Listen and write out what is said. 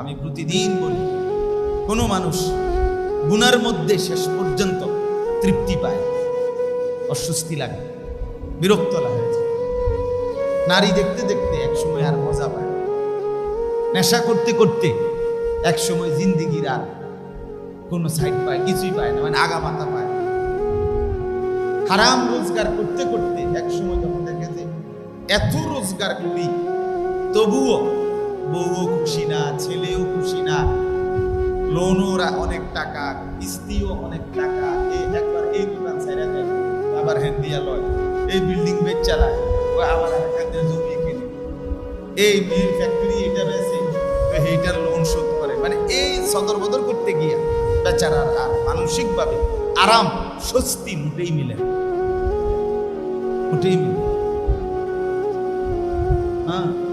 আমি প্রতিদিন বলি, কোনো মানুষ গুনার মধ্যে শেষ পর্যন্ত তৃপ্তি পায়। অস্বস্তি লাগে, বিরক্ত লাগে। নারী দেখতে দেখতে একসময় আর মজা পায় নেশা করতে করতে একসময় জিন্দিগির আর কোনো সাইড পায়, কিছুই পায় না মানে আগা মাথা পায়। হারাম রোজগার করতে করতে একসময় যখন দেখে যে এত রোজগার করি, তবুও বউও খুশি না না লোনও রা- অনেক টাকা, কিস্তিও অনেক টাকা এই একবার এই দোকান ছেড়ে দেয়, আবার হ্যান দিয়া লয়। এই বিল্ডিং বেচ চালায় ও আবার এখান দিয়ে জমি কিনে। এই মিল ফ্যাক্টরি এটা রয়েছে, তো এইটার লোন শোধ করে। মানে এই সদর বদর করতে গিয়া বেচারার আর মানসিকভাবে আরাম, স্বস্তি মোটেই মিলে মোটেই মিলে হ্যাঁ।